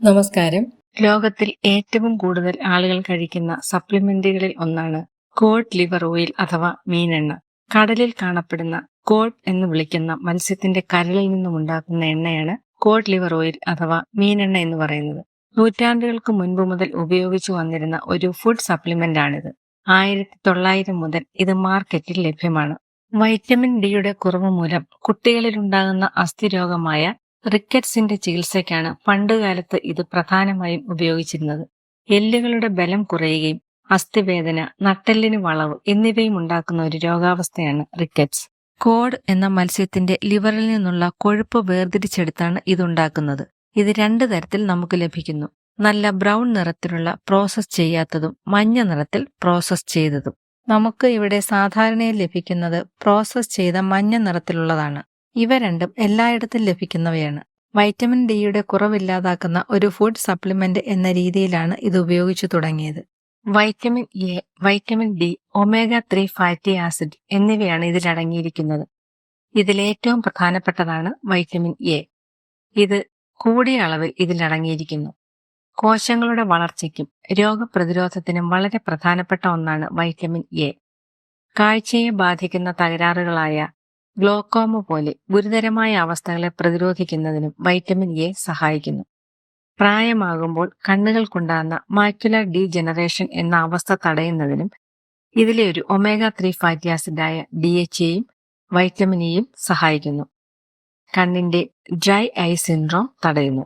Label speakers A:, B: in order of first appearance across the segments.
A: നമസ്കാരം.
B: ലോകത്തിൽ ഏറ്റവും കൂടുതൽ ആളുകൾ കഴിക്കുന്ന സപ്ലിമെന്റുകളിൽ ഒന്നാണ് കോഡ് ലിവർ ഓയിൽ അഥവാ മീനെണ്ണ. കടലിൽ കാണപ്പെടുന്ന കോഡ് എന്ന് വിളിക്കുന്ന മത്സ്യത്തിന്റെ കരളിൽ നിന്നും ഉണ്ടാക്കുന്ന എണ്ണയാണ് കോഡ് ലിവർ ഓയിൽ അഥവാ മീനെണ്ണ എന്ന് പറയുന്നത്. നൂറ്റാണ്ടുകൾക്ക് മുൻപ് മുതൽ ഉപയോഗിച്ചു വന്നിരുന്ന ഒരു ഫുഡ് സപ്ലിമെന്റ് ആണിത് ആയിരത്തി തൊള്ളായിരം മുതൽ ഇത് മാർക്കറ്റിൽ ലഭ്യമാണ്. വൈറ്റമിൻ ഡിയുടെ കുറവ് മൂലം കുട്ടികളിലുണ്ടാകുന്ന അസ്ഥിരോഗമായ റിക്കറ്റ്സിന്റെ ചികിത്സയ്ക്കാണ് പണ്ടുകാലത്ത് ഇത് പ്രധാനമായും ഉപയോഗിച്ചിരുന്നത്. എല്ലുകളുടെ ബലം കുറയുകയും അസ്ഥിവേദന നട്ടെല്ലിന് വളവ് എന്നിവയും ഉണ്ടാക്കുന്ന ഒരു രോഗാവസ്ഥയാണ് റിക്കറ്റ്സ്. കോഡ് എന്ന മത്സ്യത്തിന്റെ ലിവറിൽ നിന്നുള്ള കൊഴുപ്പ് വേർതിരിച്ചെടുത്താണ് ഇതുണ്ടാക്കുന്നത്. ഇത് രണ്ട് തരത്തിൽ നമുക്ക് ലഭിക്കുന്നു. നല്ല ബ്രൗൺ നിറത്തിലുള്ള പ്രോസസ് ചെയ്യാത്തതും മഞ്ഞ നിറത്തിൽ പ്രോസസ് ചെയ്തതും. നമുക്ക് ഇവിടെ സാധാരണയായി ലഭിക്കുന്നത് പ്രോസസ് ചെയ്ത മഞ്ഞ നിറത്തിലുള്ളതാണ്. ഇവ രണ്ടും എല്ലായിടത്തും ലഭിക്കുന്നവയാണ്. വൈറ്റമിൻ ഡിയുടെ കുറവില്ലാതാക്കുന്ന ഒരു ഫുഡ് സപ്ലിമെന്റ് എന്ന രീതിയിലാണ് ഇത് ഉപയോഗിച്ചു തുടങ്ങിയത്. Vitamin A vitamin D omega three fatty acid എന്നിവയാണ് ഇതിൽ ഏറ്റവും പ്രധാനപ്പെട്ടതാണ് വൈറ്റമിൻ എ. ഇത് കൂടിയ അളവിൽ ഇതിൽ അടങ്ങിയിരിക്കുന്നു. കോശങ്ങളുടെ വളർച്ചയ്ക്കും രോഗപ്രതിരോധത്തിനും വളരെ പ്രധാനപ്പെട്ട ഒന്നാണ് വൈറ്റമിൻ എ. കാഴ്ചയെ ബാധിക്കുന്ന തകരാറുകളായ ഗ്ലോക്കോമ പോലെ ഗുരുതരമായ അവസ്ഥകളെ പ്രതിരോധിക്കുന്നതിനും വൈറ്റമിൻ എ സഹായിക്കുന്നു. പ്രായമാകുമ്പോൾ കണ്ണുകൾക്കുണ്ടാകുന്ന മാക്യുലർ ഡി ജനറേഷൻ എന്ന അവസ്ഥ തടയുന്നതിനും ഇതിലെ ഒരു ഒമേഗ ത്രീ ഫാറ്റി ആസിഡായ ഡി എച്ച് എയും വൈറ്റമിൻ ഇയും സഹായിക്കുന്നു. കണ്ണിന്റെ ഡ്രൈ ഐ സിൻഡ്രോം തടയുന്നു.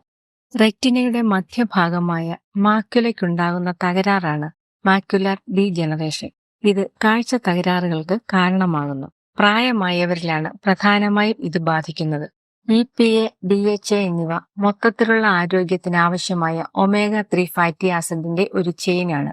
B: റെറ്റിനയുടെ മധ്യഭാഗമായ മാക്യുലയ്ക്കുണ്ടാകുന്ന തകരാറാണ് മാക്യുലർ ഡി ജനറേഷൻ ഇത് കാഴ്ച തകരാറുകൾക്ക് കാരണമാകുന്നു. പ്രായമായവരിലാണ് പ്രധാനമായും ഇത് ബാധിക്കുന്നത്. B P A D H A എന്നിവ മൊത്തത്തിലുള്ള ആരോഗ്യത്തിന് ആവശ്യമായ ഒമേഗ ത്രീ ഫാറ്റി ആസിഡിന്റെ ഒരു ചെയിനാണ്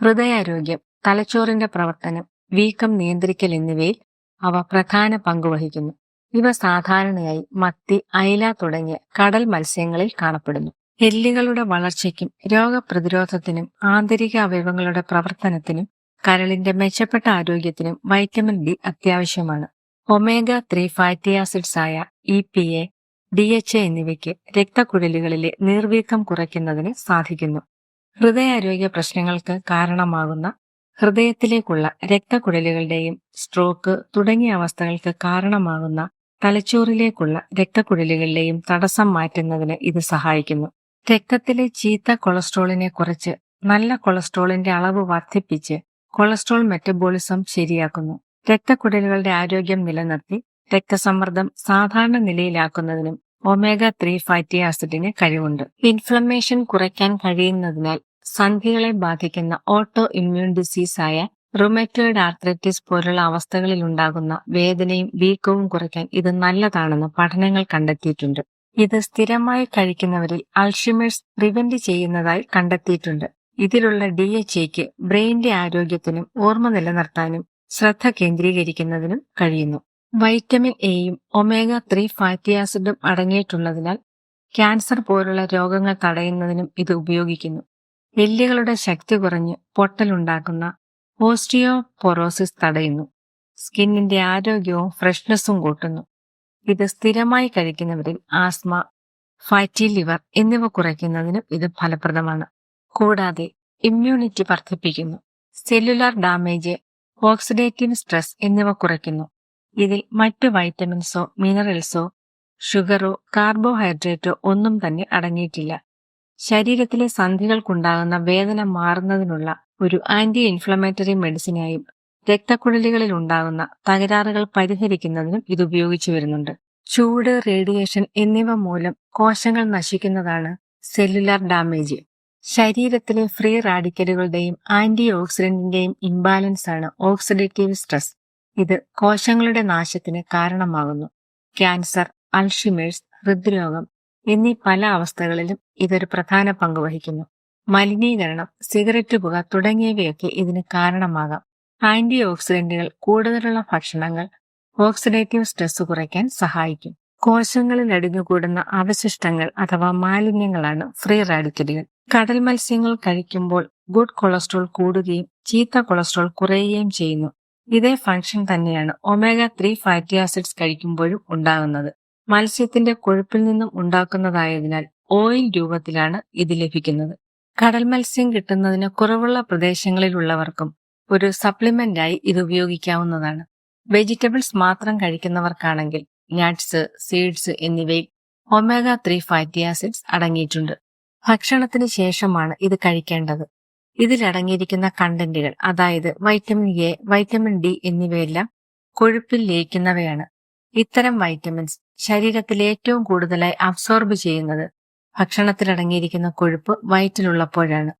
B: ഹൃദയാരോഗ്യം തലച്ചോറിന്റെ പ്രവർത്തനം വീക്കം നിയന്ത്രിക്കൽ എന്നിവയിൽ അവ പ്രധാന പങ്കുവഹിക്കുന്നു ഇവ സാധാരണയായി മത്തി അയില തുടങ്ങിയ കടൽ മത്സ്യങ്ങളിൽ കാണപ്പെടുന്നു. എല്ലുകളുടെ വളർച്ചയ്ക്കും രോഗപ്രതിരോധത്തിനും ആന്തരിക അവയവങ്ങളുടെ പ്രവർത്തനത്തിനും കരളിന്റെ മെച്ചപ്പെട്ട ആരോഗ്യത്തിനും വൈറ്റമിൻ ഡി അത്യാവശ്യമാണ്. ഒമേഗ ത്രീ ഫാറ്റി ആസിഡ്സ് ആയ E P A D H A എന്നിവയ്ക്ക് രക്തക്കുഴലുകളിലെ നീർവീക്കം കുറയ്ക്കുന്നതിന് സാധിക്കുന്നു. ഹൃദയാരോഗ്യ പ്രശ്നങ്ങൾക്ക് കാരണമാകുന്ന ഹൃദയത്തിലേക്കുള്ള രക്തക്കുഴലുകളുടെയും സ്ട്രോക്ക് തുടങ്ങിയ അവസ്ഥകൾക്ക് കാരണമാകുന്ന തലച്ചോറിലേക്കുള്ള രക്തക്കുഴലുകളിലെയും തടസ്സം മാറ്റുന്നതിന് ഇത് സഹായിക്കുന്നു. രക്തത്തിലെ ചീത്ത കൊളസ്ട്രോളിനെ കുറച്ച് നല്ല കൊളസ്ട്രോളിന്റെ അളവ് വർദ്ധിപ്പിച്ച് കൊളസ്ട്രോൾ മെറ്റബോളിസം ശരിയാക്കുന്നു. രക്തക്കുടലുകളുടെ ആരോഗ്യം നിലനിർത്തി രക്തസമ്മർദ്ദം സാധാരണ നിലയിലാക്കുന്നതിനും ഒമേഗ ത്രീ ഫാറ്റി ആസിഡിന് കഴിവുണ്ട്. ഇൻഫ്ലമേഷൻ കുറയ്ക്കാൻ കഴിയുന്നതിനാൽ സന്ധികളെ ബാധിക്കുന്ന ഓട്ടോ ഇമ്മ്യൂൺ ഡിസീസ് ആയ റുമറ്റോയിഡ് ആർത്രൈറ്റിസ് പോലുള്ള അവസ്ഥകളിൽ ഉണ്ടാകുന്ന വേദനയും വീക്കവും കുറയ്ക്കാൻ ഇത് നല്ലതാണെന്ന് പഠനങ്ങൾ കണ്ടെത്തിയിട്ടുണ്ട്. ഇത് സ്ഥിരമായി കഴിക്കുന്നവരിൽ അൾഷിമേഴ്സ് പ്രിവെന്റ് ചെയ്യുന്നതായി കണ്ടെത്തിയിട്ടുണ്ട്. ഇതിലുള്ള ഡി എച്ച് എക്ക് ബ്രെയിനിന്റെ ആരോഗ്യത്തിനും ഓർമ്മ നിലനിർത്താനും ശ്രദ്ധ കേന്ദ്രീകരിക്കുന്നതിനും കഴിയുന്നു. വൈറ്റമിൻ എയും ഒമേഗ ത്രീ ഫാറ്റി ആസിഡും അടങ്ങിയിട്ടുള്ളതിനാൽ ക്യാൻസർ പോലുള്ള രോഗങ്ങൾ തടയുന്നതിനും ഇത് ഉപയോഗിക്കുന്നു. എല്ലുകളുടെ ശക്തി കുറഞ്ഞ് പൊട്ടലുണ്ടാക്കുന്ന ഓസ്റ്റിയോപൊറോസിസ് തടയുന്നു. സ്കിന്നിന്റെ ആരോഗ്യവും ഫ്രഷ്നെസ്സും കൂട്ടുന്നു. ഇത് സ്ഥിരമായി കഴിക്കുന്നവരിൽ ആസ്മ ഫാറ്റി ലിവർ എന്നിവ കുറയ്ക്കുന്നതിനും ഇത് ഫലപ്രദമാണ്. കൂടാതെ ഇമ്മ്യൂണിറ്റി വർദ്ധിപ്പിക്കുന്നു. സെല്ലുലാർ ഡാമേജ് ഓക്സിഡേറ്റീവ് സ്ട്രെസ് എന്നിവ കുറയ്ക്കുന്നു. ഇതിൽ മറ്റു വൈറ്റമിൻസോ മിനറൽസോ ഷുഗറോ കാർബോഹൈഡ്രേറ്റോ ഒന്നും തന്നെ അടങ്ങിയിട്ടില്ല. ശരീരത്തിലെ സന്ധികൾക്കുണ്ടാകുന്ന വേദന മാറുന്നതിനുള്ള ഒരു ആന്റി ഇൻഫ്ലമേറ്ററി മെഡിസിനായും രക്തക്കുഴലുകളിൽ ഉണ്ടാകുന്ന തകരാറുകൾ പരിഹരിക്കുന്നതിനും ഇത് ഉപയോഗിച്ചു വരുന്നുണ്ട്. ചൂട് റേഡിയേഷൻ എന്നിവ മൂലം കോശങ്ങൾ നശിക്കുന്നതാണ് സെല്ലുലാർ ഡാമേജ് ശരീരത്തിലെ ഫ്രീ റാഡിക്കലുകളുടെയും ആന്റി ഓക്സിഡന്റിന്റെയും ഇംബാലൻസ് ആണ് ഓക്സിഡേറ്റീവ് സ്ട്രെസ്. ഇത് കോശങ്ങളുടെ നാശത്തിന് കാരണമാകുന്നു. ക്യാൻസർ അൾഷിമേഴ്സ് ഹൃദ്രോഗം എന്നീ പല അവസ്ഥകളിലും ഇതൊരു പ്രധാന പങ്ക് വഹിക്കുന്നു. മലിനീകരണം സിഗരറ്റ് പുക തുടങ്ങിയവയൊക്കെ ഇതിന് കാരണമാകാം. ആന്റി ഓക്സിഡന്റുകൾ കൂടുതലുള്ള ഭക്ഷണങ്ങൾ ഓക്സിഡേറ്റീവ് സ്ട്രെസ് കുറയ്ക്കാൻ സഹായിക്കും. കോശങ്ങളിൽ അടിഞ്ഞുകൂടുന്ന അവശിഷ്ടങ്ങൾ അഥവാ മാലിന്യങ്ങളാണ് ഫ്രീ റാഡിക്കലുകൾ. കടൽ മത്സ്യങ്ങൾ കഴിക്കുമ്പോൾ ഗുഡ് കൊളസ്ട്രോൾ കൂടുകയും ചീത്ത കൊളസ്ട്രോൾ കുറയുകയും ചെയ്യുന്നു. ഇതേ ഫംഗ്ഷൻ തന്നെയാണ് ഒമേഗ ത്രീ ഫാറ്റി ആസിഡ്സ് കഴിക്കുമ്പോഴും ഉണ്ടാകുന്നത്. മത്സ്യത്തിന്റെ കൊഴുപ്പിൽ നിന്നും ഉണ്ടാക്കുന്നതായതിനാൽ ഓയിൽ രൂപത്തിലാണ് ഇത് ലഭിക്കുന്നത്. കടൽ മത്സ്യം കിട്ടുന്നതിന് കുറവുള്ള പ്രദേശങ്ങളിലുള്ളവർക്കും ഒരു സപ്ലിമെന്റായി ഇത് ഉപയോഗിക്കാവുന്നതാണ്. വെജിറ്റബിൾസ് മാത്രം കഴിക്കുന്നവർക്കാണെങ്കിൽ നട്ട്സ് സീഡ്സ് എന്നിവയിൽ ഒമേഗ ത്രീ ഫാറ്റി ആസിഡ്സ് അടങ്ങിയിട്ടുണ്ട്. ഭക്ഷണത്തിന് ശേഷമാണ് ഇത് കഴിക്കേണ്ടത്. ഇതിലടങ്ങിയിരിക്കുന്ന കണ്ടന്റുകൾ അതായത് വൈറ്റമിൻ എ വൈറ്റമിൻ ഡി എന്നിവയെല്ലാം കൊഴുപ്പിൽ ലയിക്കുന്നവയാണ്. ഇത്തരം വൈറ്റമിൻസ് ശരീരത്തിൽ ഏറ്റവും കൂടുതലായി അബ്സോർബ് ചെയ്യുന്നത് ഭക്ഷണത്തിലടങ്ങിയിരിക്കുന്ന കൊഴുപ്പ് വയറ്റിലുള്ളപ്പോഴാണ്.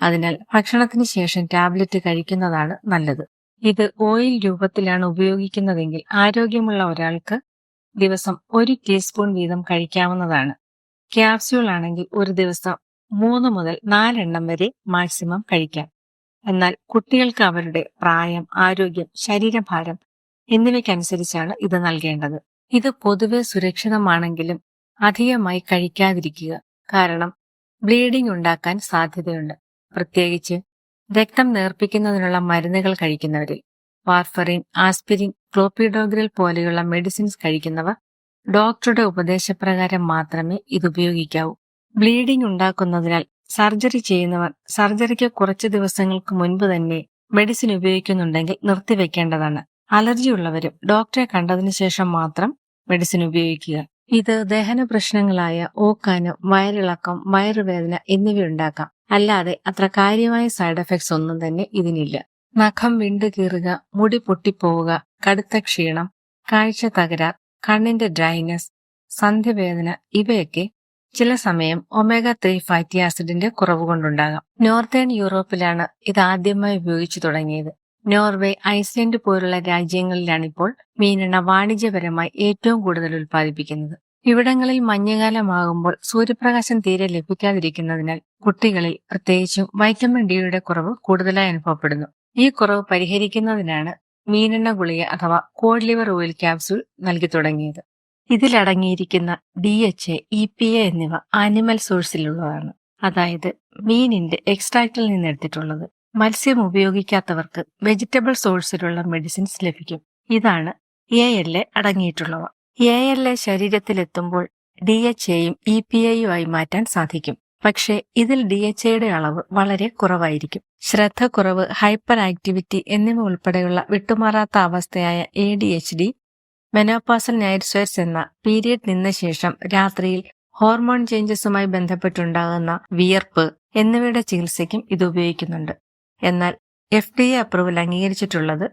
B: അതിനാൽ ഭക്ഷണത്തിന് ശേഷം ടാബ്ലറ്റ് കഴിക്കുന്നതാണ് നല്ലത്. ഇത് ഓയിൽ രൂപത്തിലാണ് ഉപയോഗിക്കുന്നതെങ്കിൽ ആരോഗ്യമുള്ള ഒരാൾക്ക് ദിവസം ഒരു ടീസ്പൂൺ വീതം കഴിക്കാവുന്നതാണ്. ക്യാപ്സ്യൂൾ ആണെങ്കിൽ ഒരു ദിവസം മൂന്ന് മുതൽ നാലെണ്ണം വരെ മാക്സിമം കഴിക്കാം. എന്നാൽ കുട്ടികൾക്ക് അവരുടെ പ്രായം ആരോഗ്യം ശരീരഭാരം എന്നിവയ്ക്കനുസരിച്ചാണ് ഇത് നൽകേണ്ടത്. ഇത് പൊതുവെ സുരക്ഷിതമാണെങ്കിലും അധികമായി കഴിക്കാതിരിക്കുക കാരണം ബ്ലീഡിംഗ് ഉണ്ടാക്കാൻ സാധ്യതയുണ്ട്. പ്രത്യേകിച്ച് രക്തം നേർപ്പിക്കുന്നതിനുള്ള മരുന്നുകൾ കഴിക്കുന്നവരിൽ വാർഫറിൻ ആസ്പിരിൻ ക്ലോപ്പിഡോഗ്രിൽ പോലെയുള്ള മെഡിസിൻസ് കഴിക്കുന്നവർ ഡോക്ടറുടെ ഉപദേശപ്രകാരം മാത്രമേ ഇത് ഉപയോഗിക്കാവൂ. ബ്ലീഡിംഗ് ഉണ്ടാക്കുന്നതിനാൽ സർജറി ചെയ്യുന്നവർ സർജറിക്ക് കുറച്ച് ദിവസങ്ങൾക്ക് മുൻപ് തന്നെ മെഡിസിൻ ഉപയോഗിക്കുന്നുണ്ടെങ്കിൽ നിർത്തിവെക്കേണ്ടതാണ്. അലർജി ഉള്ളവരും ഡോക്ടറെ കണ്ടതിനു ശേഷം മാത്രം മെഡിസിൻ ഉപയോഗിക്കുക. ഇത് ദഹന പ്രശ്നങ്ങളായ ഓക്കാനം വയറിളക്കം വയറുവേദന എന്നിവ ഉണ്ടാക്കാം അല്ലാതെ അത്ര കാര്യമായ സൈഡ് എഫക്ട്സ് ഒന്നും തന്നെ ഇതിനില്ല. നഖം വിണ്ടു കീറുക മുടി പൊട്ടിപ്പോവുക കടുത്ത ക്ഷീണം കാഴ്ച തകരാർ കണ്ണിന്റെ ഡ്രൈനസ് സന്ധ്യവേദന ഇവയൊക്കെ ചില സമയം ഒമേഗ ത്രീ ഫാറ്റി ആസിഡിന്റെ കുറവ് കൊണ്ടുണ്ടാകാം. നോർത്തേൺ യൂറോപ്പിലാണ് ഇത് ആദ്യമായി ഉപയോഗിച്ചു തുടങ്ങിയത്. നോർവേ ഐസ്ലൻഡ് പോലുള്ള രാജ്യങ്ങളിലാണ് ഇപ്പോൾ മീനെണ്ണ വാണിജ്യപരമായി ഏറ്റവും കൂടുതൽ ഉൽപ്പാദിപ്പിക്കുന്നത്. ഇവിടങ്ങളിൽ മഞ്ഞുകാലമാകുമ്പോൾ സൂര്യപ്രകാശം തീരെ ലഭിക്കാതിരിക്കുന്നതിനാൽ കുട്ടികളിൽ പ്രത്യേകിച്ചും വൈറ്റമിൻ ഡിയുടെ കുറവ് കൂടുതലായി അനുഭവപ്പെടുന്നു. ഈ കുറവ് പരിഹരിക്കുന്നതിനാണ് മീനെണ്ണ ഗുളിക അഥവാ കോഡ് ലിവർ ഓയിൽ ക്യാപ്സൂൾ നൽകി തുടങ്ങിയത്. ഇതിലടങ്ങിയിരിക്കുന്ന D H A E P A എന്നിവ ആനിമൽ സോഴ്സിലുള്ളതാണ് അതായത് മീനിന്റെ എക്സ്ട്രാക്റ്റിൽ നിന്ന് എടുത്തിട്ടുള്ളത് മത്സ്യം ഉപയോഗിക്കാത്തവർക്ക് വെജിറ്റബിൾ സോഴ്സിലുള്ള മെഡിസിൻസ് ലഭിക്കും. ഇതാണ് എ എൽ എ അടങ്ങിയിട്ടുള്ളവ. എ എൽ എ ശരീരത്തിലെത്തുമ്പോൾ ഡി എച്ച് എയും ഇ പി എയും ആയി മാറ്റാൻ സാധിക്കും. പക്ഷേ ഇതിൽ ഡി എച്ച് എയുടെ അളവ് വളരെ കുറവായിരിക്കും. ശ്രദ്ധ കുറവ് ഹൈപ്പർ ആക്ടിവിറ്റി എന്നിവ ഉൾപ്പെടെയുള്ള വിട്ടുമാറാത്ത അവസ്ഥയായ A D H D menopausal night sweats എന്ന പീരിയഡ് നിന്ന ശേഷം രാത്രിയിൽ ഹോർമോൺ ചേഞ്ചസുമായി ബന്ധപ്പെട്ടുണ്ടാകുന്ന വിയർപ്പ് എന്നിവയുടെ ചികിത്സയ്ക്കും ഇത് ഉപയോഗിക്കുന്നുണ്ട്. എന്നാൽ എഫ് ഡി എ അപ്രൂവൽ അംഗീകരിച്ചിട്ടുള്ളത്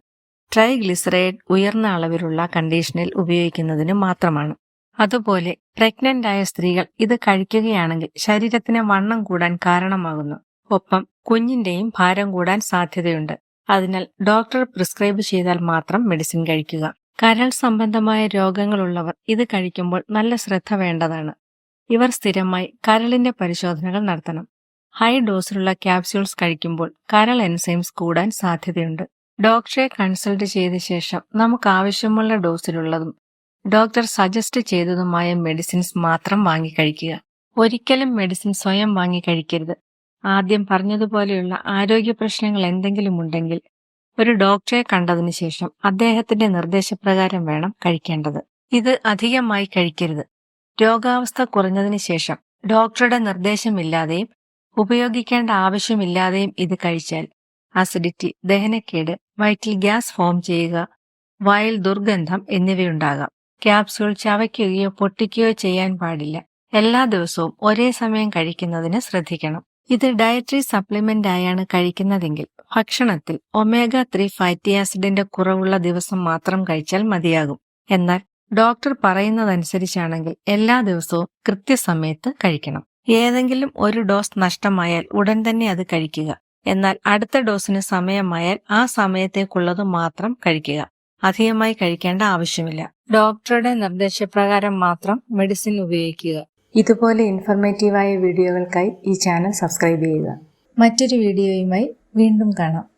B: ട്രൈഗ്ലിസറൈഡ് ഉയർന്ന അളവിലുള്ള കണ്ടീഷനിൽ ഉപയോഗിക്കുന്നതിന് മാത്രമാണ്. അതുപോലെ പ്രഗ്നന്റ് ആയ സ്ത്രീകൾ ഇത് കഴിക്കുകയാണെങ്കിൽ ശരീരത്തിന് വണ്ണം കൂടാൻ കാരണമാകുന്നു. ഒപ്പം കുഞ്ഞിന്റെയും ഭാരം കൂടാൻ സാധ്യതയുണ്ട്. അതിനാൽ ഡോക്ടർ പ്രിസ്ക്രൈബ് ചെയ്താൽ മാത്രം മെഡിസിൻ കഴിക്കുക. കരൾ സംബന്ധമായ രോഗങ്ങളുള്ളവർ ഇത് കഴിക്കുമ്പോൾ നല്ല ശ്രദ്ധ വേണ്ടതാണ്. ഇവർ സ്ഥിരമായി കരളിന്റെ പരിശോധനകൾ നടത്തണം. ഹൈ ഡോസിലുള്ള ക്യാപ്സ്യൂൾസ് കഴിക്കുമ്പോൾ കരൾ എൻസൈംസ് കൂടാൻ സാധ്യതയുണ്ട്. ഡോക്ടറെ കൺസൾട്ട് ചെയ്ത ശേഷം നമുക്ക് ആവശ്യമുള്ള ഡോസിലുള്ളതും ഡോക്ടർ സജസ്റ്റ് ചെയ്തതുമായ മെഡിസിൻസ് മാത്രം വാങ്ങി കഴിക്കുക. ഒരിക്കലും മെഡിസിൻ സ്വയം വാങ്ങി കഴിക്കരുത്. ആദ്യം പറഞ്ഞതുപോലെയുള്ള ആരോഗ്യ പ്രശ്നങ്ങൾ എന്തെങ്കിലും ഉണ്ടെങ്കിൽ ഒരു ഡോക്ടറെ കണ്ടതിനു ശേഷം അദ്ദേഹത്തിന്റെ നിർദ്ദേശപ്രകാരം വേണം കഴിക്കേണ്ടത്. ഇത് അധികമായി കഴിക്കരുത്. രോഗാവസ്ഥ കുറഞ്ഞതിന് ശേഷം ഡോക്ടറുടെ നിർദ്ദേശമില്ലാതെയും ഉപയോഗിക്കേണ്ട ആവശ്യമില്ലാതെയും ഇത് കഴിച്ചാൽ അസിഡിറ്റി ദഹനക്കേട് വയറ്റിൽ ഗ്യാസ് ഫോം ചെയ്യുക വായിൽ ദുർഗന്ധം എന്നിവയുണ്ടാകാം. ക്യാപ്സ്യൂൾ ചവയ്ക്കുകയോ പൊട്ടിക്കുകയോ ചെയ്യാൻ പാടില്ല. എല്ലാ ദിവസവും ഒരേ സമയം കഴിക്കുന്നതിന് ശ്രദ്ധിക്കണം. ഇത് ഡയറ്ററി സപ്ലിമെന്റ് ആയാണ് കഴിക്കുന്നതെങ്കിൽ ഭക്ഷണത്തിൽ ഒമേഗ ത്രീ ഫാറ്റി ആസിഡിന്റെ കുറവുള്ള ദിവസം മാത്രം കഴിച്ചാൽ മതിയാകും. എന്നാൽ ഡോക്ടർ പറയുന്നതനുസരിച്ചാണെങ്കിൽ എല്ലാ ദിവസവും കൃത്യസമയത്ത് കഴിക്കണം. ഏതെങ്കിലും ഒരു ഡോസ് നഷ്ടമായാൽ ഉടൻ തന്നെ അത് കഴിക്കുക. എന്നാൽ അടുത്ത ഡോസിന് സമയമായാൽ ആ സമയത്തേക്കുള്ളത് മാത്രം കഴിക്കുക. അധികമായി കഴിക്കേണ്ട ആവശ്യമില്ല. ഡോക്ടറുടെ നിർദ്ദേശപ്രകാരം മാത്രം മെഡിസിൻ ഉപയോഗിക്കുക. ഇതുപോലെ ഇൻഫർമേറ്റീവായ വീഡിയോകൾക്കായി ഈ ചാനൽ സബ്സ്ക്രൈബ് ചെയ്യുക. മറ്റൊരു വീഡിയോയുമായി വീണ്ടും കാണാം.